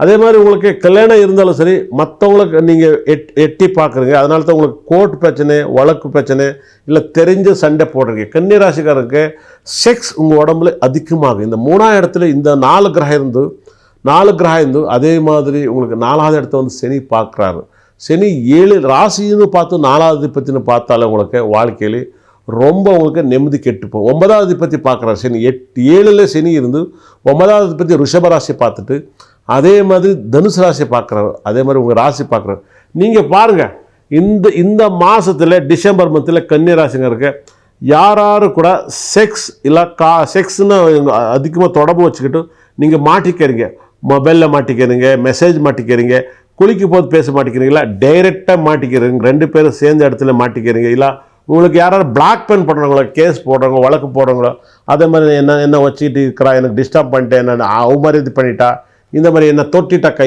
அதே மாதிரி உங்களுக்கு கல்யாணம் இருந்தாலும் சரி மற்றவங்களுக்கு நீங்கள் எட் எட்டி பார்க்குறீங்க அதனால தான் உங்களுக்கு கோர்ட் பிரச்சனை வழக்கு பிரச்சனை இல்லை தெரிஞ்ச சண்டை போடுறீங்க. கன்னிராசிக்காரருக்கு செக்ஸ் உங்கள் உடம்புல அதிகமாகும். இந்த மூணாவது இடத்துல இந்த நாலு கிரகம் இருந்து நாலு கிரகம் இருந்து அதே மாதிரி உங்களுக்கு நாலாவது இடத்த வந்து சனி பார்க்குறாரு சனி ஏழு ராசின்னு பார்த்து நாலாவது அதிபத்தின்னு பார்த்தாலே உங்களுக்கு வாழ்க்கையில் ரொம்ப உங்களுக்கு நிம்மதி கெட்டுப்போம் ஒன்பதாவது பற்றி பார்க்குறாரு. சனி எட்டு ஏழில் சனி இருந்து ஒன்பதாவது பற்றி ரிஷப ராசி பார்த்துட்டு அதே மாதிரி தனுசு ராசி பார்க்குறவர் அதே மாதிரி உங்கள் ராசி பார்க்குறாரு நீங்கள் பாருங்கள் இந்த இந்த மாதத்தில் டிசம்பர் மந்தில் கன்னி ராசிங்க இருக்கு. யார் யாரு கூட செக்ஸ் இல்லை கா செக்ஸ்னு அதிகமாக தொடர்பு வச்சுக்கிட்டு நீங்கள் மாட்டிக்கிறீங்க மொபைலில் மாட்டிக்கிறீங்க மெசேஜ் மாட்டிக்கிறீங்க குளிக்கும் போது பேச மாட்டிக்கிறீங்களா டைரெக்டாக மாட்டிக்கிறீங்க ரெண்டு பேரும் சேர்ந்த இடத்துல மாட்டிக்கிறீங்க இல்லை உங்களுக்கு யாராவது பிளாக் பென் பண்ணுறவங்களோ கேஸ் போடுறவங்க வழக்கு போடுறவங்களோ அதே மாதிரி என்ன என்ன வச்சுக்கிட்டு இருக்கிறா எனக்கு டிஸ்டர்ப் பண்ணிட்டேன் என்ன அவமரியாதை பண்ணிட்டா இந்த மாதிரி என்ன தொட்டிட்ட கை